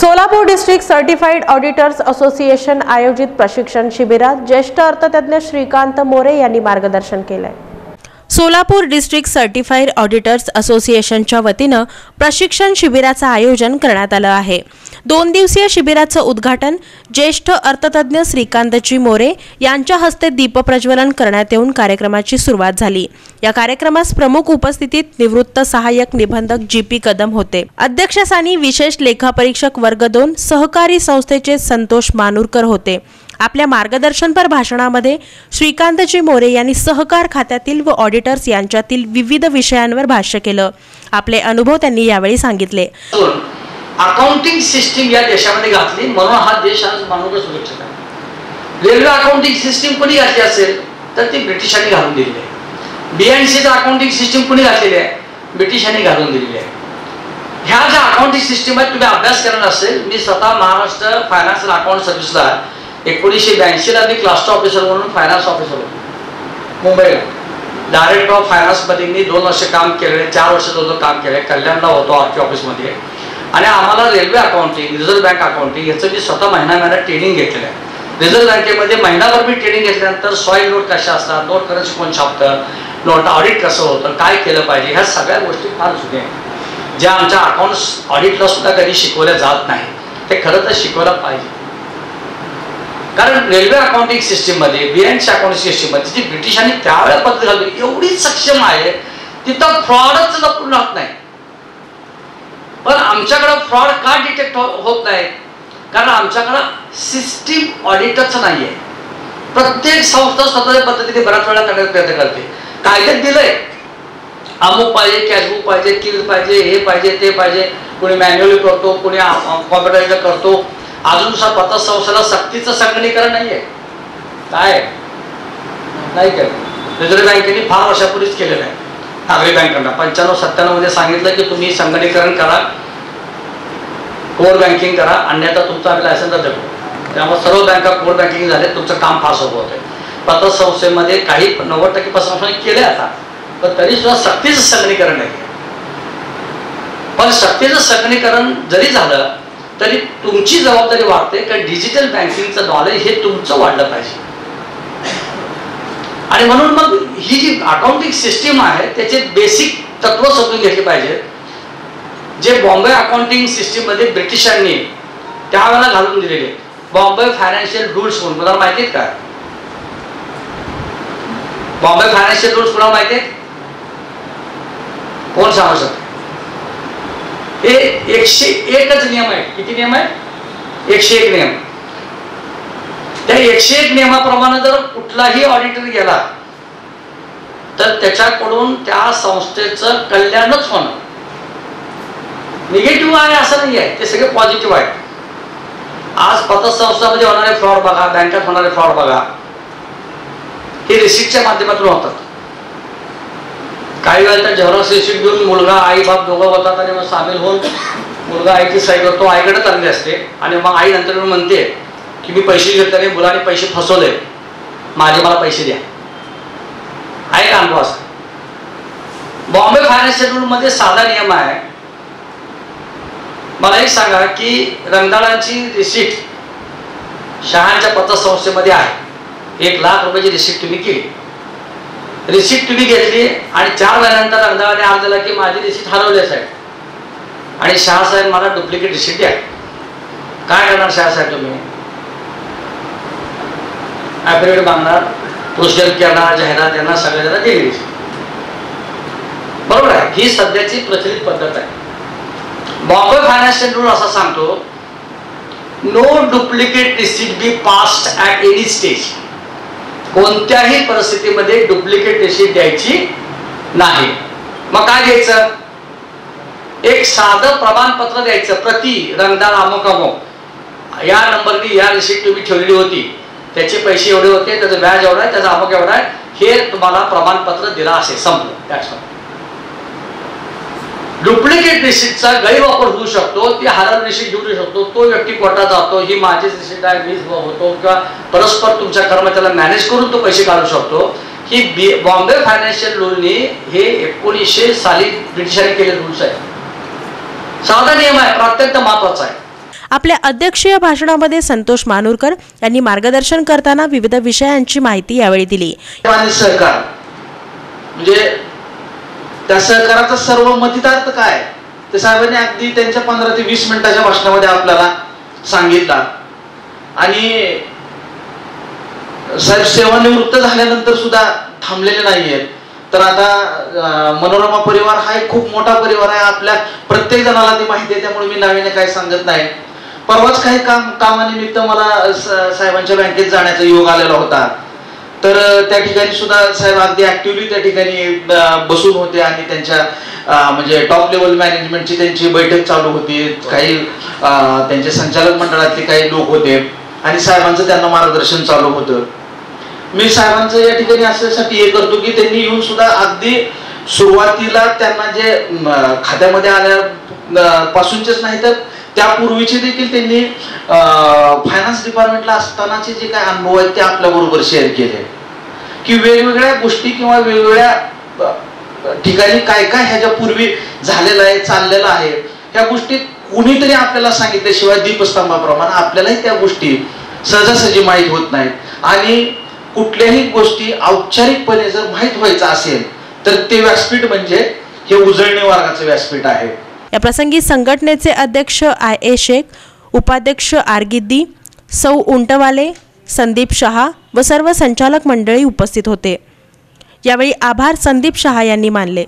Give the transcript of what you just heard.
Solapur district certified auditors association आयोजित प्रशिक्षण शिबिरात ज्येष्ठ अर्थतज्ञ श्रीकांत मोरे यांनी मार्गदर्शन केलंय. सोलापूर डिस्ट्रिक्ट सर्टिफाईड ऑडिटर्स असोसिएशनच्या वतीनं प्रशिक्षण शिबिराचं आयोजन करण्यात आलं आहे. दोन दिवसीय शिबिराचं उद्घाटन ज्येष्ठ अर्थतज्ञ श्रीकांतजी मोरे यांच्या हस्ते दीपप्रज्वलन करण्यात येऊन कार्यक्रमाची सुरुवात झाली. या कार्यक्रमास प्रमुख उपस्थितीत निवृत्त सहाय्यक निबंधक जी पी कदम होते. अध्यक्षस्थानी विशेष लेखापरीक्षक वर्ग दोन सहकारी संस्थेचे संतोष मानूरकर होते. आपल्या मार्गदर्शनपर भाषणामध्ये श्रीकांतजी मोरे यांनी सहकार खात्यातील व ऑडिटर्स यांच्यातील विविध विषयांवर भाष्य केलं. आपले अनुभव त्यांनी यावेळी सांगितले. अकाउंटिंग सिस्टीम या देशामध्ये घातली. म्हणून हा देश आज मानव सुरक्षित आहे. रेल्वे अकाउंटिंग सिस्टीम कोणी घातली असेल तर ती ब्रिटिशांनी घालून दिलेली आहे. बीएनसीचं अकाउंटिंग सिस्टीम कोणी घातलेली आहे ब्रिटिशांनी घालून दिलेली आहे. ह्या ज्या अकाउंटिंग सिस्टीम आहेत तुम्ही अभ्यास करणार असेल मी स्वतः महाराष्ट्र फायनान्शियल अकाउंट सर्व्हिसला एकोणीसशे ब्याऐंशीला मी क्लास्टर ऑफिसर म्हणून फायनान्स ऑफिसर होतो. मुंबईला. डायरेक्टर ऑफ फायनान्समध्ये मी दोन वर्ष काम केलेले चार वर्ष जो काम केलं कल्याणला होतो आर ऑफिसमध्ये आणि आम्हाला railway accounting reserve bank accounting याचं मी स्वतः महिना महिना ट्रेनिंग घेतलेलं आहे. रिझर्व्ह बँकेमध्ये महिनाभर मी ट्रेनिंग घेतल्यानंतर सॉईल नोट कशा असतात नोट करन्सी कोण छापतं नोट ऑडिट कसं होतं काय केलं पाहिजे ह्या सगळ्या गोष्टी फार जुन्या आहेत. ज्या आमच्या अकाउंट्स ऑडिटला सुद्धा कधी शिकवल्या जात नाही. ते खरं तर शिकवलं पाहिजे. कारण रेल्वे अकाउंटिंग सिस्टीममध्ये बीएनसी अकाउंटिंग सिस्टीममध्ये जी ब्रिटिशांनी त्यावेळेला पद्धत घालली. एवढी सक्षम आहे तिथं फ्रॉडच लपून राहत नाही. पण आमच्याकडं फ्रॉड का डिटेक्ट हो-, होत नाही? कारण आमच्याकडं सिस्टीम ऑडिटच नाही आहे प्रत्येक संस्था स्वतःच्या पद्धतीने बऱ्याच वेळा करण्याचा प्रयत्न करते. कायद्यात दिलंय. अमुक पाहिजे कॅशबुक पाहिजे किल पाहिजे हे पाहिजे ते पाहिजे. कोणी मॅन्युअली करतो कोणी कॉम्प्युटराईज करतो. अजून पत्र संस्थेला सक्तीचं संगणीकरण नाहीये. काय? नाही केलं. रिझर्व्ह बँकेने फार वर्षापूर्वीच केलेलं आहे. नागरी बँकांना. पंच्याण्णव सत्त्याण्णवमध्ये सांगितलं की तुम्ही संगणीकरण करा. कोर बँकिंग करा. अन्यथा तुमचं आम्ही लायसन्स रद्द करू त्यामुळे सर्व बँका कोर बँकिंग झाले. तुमचं काम फार सोपं होतंय. पतसंस्थेमध्ये काही नव्वद टक्के पतसंस्थांनी केले आता. पण तरी सुद्धा सक्तीचं संगणीकरण नाही पण सक्तीचं संगणीकरण जरी झालं तरी तुमची जबाबदारी वाढते की डिजिटल बँकिंगचं नॉलेज हे तुमचं वाढलं पाहिजे. आणि म्हणून मग ही जी अकाउंटिंग सिस्टीम आहे त्याचे बेसिक तत्व समजून घेतले पाहिजे. जे बॉम्बे अकाउंटिंग सिस्टीममध्ये ब्रिटिशांनी त्यावेळेला घालून दिलेले. बॉम्बे फायनान्शियल रूल्स म्हणून तुम्हाला माहिती आहेत का? बॉम्बे फायनान्शियल रूल्स कुणाला माहिती आहेत कोण सांगू शकतो? हे एकशे एकच नियम आहे किती नियम आहे एकशे एक नियम. त्या एकशे एक नियमाप्रमाणे जर कुठलाही ऑडिटर गेला तर त्याच्याकडून त्या संस्थेचं कल्याणच होणं निगेटिव्ह आहे असं नाही आहे. ते सगळे पॉझिटिव्ह आहे आज पतसंस्थामध्ये होणारे फ्रॉड बघा बँकेत होणारे फ्रॉड बघा. हे रिसिप्टच्या माध्यमातून होतात. काही वेळा त्या झेरॉक्स रिसिप्ट घेऊन मुलगा आई बाप दोघं होतात आणि मग सामील होऊन मुलगा आईची सही करतो. आईकडे चालली असते. आणि मग आई नंतर म्हणते की मी पैसे घेतले मुलाने पैसे फसवले. माझे मला पैसे द्या. आहे का अनुभव असा? बॉम्बे फायनान्शियल रूल मध्ये साधा नियम आहे. मला एक सांगा की रंगदाळांची रिसिप्ट शहाच्या पतसंस्थेमध्ये आहे. एक लाख रुपयाची रिसिप्ट तुम्ही केली. रिसिप्ट तुम्ही घेतली आणि चार महिन्यानंतर रंगदाळाने अर्ज दिला की माझी रिसिप्ट हरवली साहेब. आणि शहा साहेब मला डुप्लिकेट रिसिप्ट द्या. काय करणार शहा साहेब तुम्ही? ॲफिडेविट मागणार पोस्टर करणार जाहिरात यांना जरा दिली बरोबर आहे ही सध्याची प्रचलित पद्धत आहे. बॉम्बे फायनान्शियल रूल असा सांगतो no duplicate receipt be passed at any stage कोणत्याही परिस्थितीमध्ये डुप्लिकेट रिसिप्ट द्यायची नाही. मग काय द्यायचं एक साधं प्रमाणपत्र द्यायचं प्रति रंगदार अमुक अमुक. या नंबरनी या रिसिप्ट तुम्ही ठेवलेली होती. त्याचे पैसे एवढे होते त्याचं व्याज एवढं आहे त्याचा अमुक एवढा आहे. हे तुम्हाला प्रमाणपत्र दिला असेल संपलं. त्याच डुप्लिकेट रिसिप्टचा गैरवापर होऊ शकतो ती हरल रिसिप्ट घेऊ शकतो तो व्यक्ती कोर्टात जातो ही माझीच रिसिप्ट आहे मीच होतो किंवा परस्पर तुमच्या कर्मचाऱ्याला मॅनेज करून तो पैसे काढू शकतो. ही बी बॉम्बे फायनान्शियल रूलनी हे एकोणीसशे साली ब्रिटिशांनी केले रूल्स आहे. साधा नियम आहे अत्यंत महत्त्वाचा आहे. आपल्या अध्यक्षीय भाषणामध्ये संतोष मानूरकर यांनी मार्गदर्शन करताना विविध विषयांची माहिती यावेळी दिली. आणि सहकार म्हणजे त्या सहकाराचा सर्व मतितार्थ काय? ते साहेबांनी अगदी त्यांच्या पंधरा ते वीस मिनिटाच्या भाषणामध्ये आपल्याला सांगितला. आणि साहेब सेवानिवृत्त झाल्यानंतर सुद्धा थांबलेले नाहीये. तर आता मनोरमा परिवार हा एक खूप मोठा परिवार आहे. आपल्या प्रत्येक जणाला ती माहिती आहे त्यामुळे मी नावीने काही सांगत नाही. परवाच काही काम कामानिमित्त मला साहेबांच्या बँकेत जाण्याचा योग आलेला होता. तर त्या ठिकाणी सुद्धा साहेब अगदी ऍक्टिव्हली त्या ठिकाणी बसून होते आणि त्यांच्या म्हणजे टॉप लेवल मॅनेजमेंटची त्यांची बैठक चालू होती. काही त्यांच्या त्यांचे संचालक मंडळातले काही लोक होते आणि साहेबांचं त्यांना मार्गदर्शन चालू होतं. मी साहेबांचं या ठिकाणी असण्यासाठी हे करतो की त्यांनी येऊन सुद्धा अगदी सुरुवातीला त्यांना जे खात्यामध्ये आल्या पासूनचेच नाही तर त्यापूर्वीचे देखील त्यांनी फायनान्स डिपार्टमेंटला असतानाचे जे काय अनुभव आहेत ते आपल्याबरोबर शेअर केले. की वेगवेगळ्या गोष्टी किंवा वेगवेगळ्या ठिकाणी काय काय ह्याच्या पूर्वी झालेलं आहे चाललेलं आहे ह्या गोष्टी कुणीतरी आपल्याला सांगितल्याशिवाय दीपस्तंभाप्रमाणे आपल्यालाही त्या गोष्टी सहजासहजी माहीत होत नाहीत. आणि कुठल्याही गोष्टी औपचारिकपणे जर माहीत व्हायचं असेल तर ते व्यासपीठ म्हणजे हे उजळणी वर्गाचं व्यासपीठ आहे. या प्रसंगी संघटनेचे अध्यक्ष आय ए शेख उपाध्यक्ष आरगिद्दी सौ उंटवाले संदीप शहा व सर्व संचालक मंडळी उपस्थित होते. यावेळी आभार संदीप शहा यांनी मानले.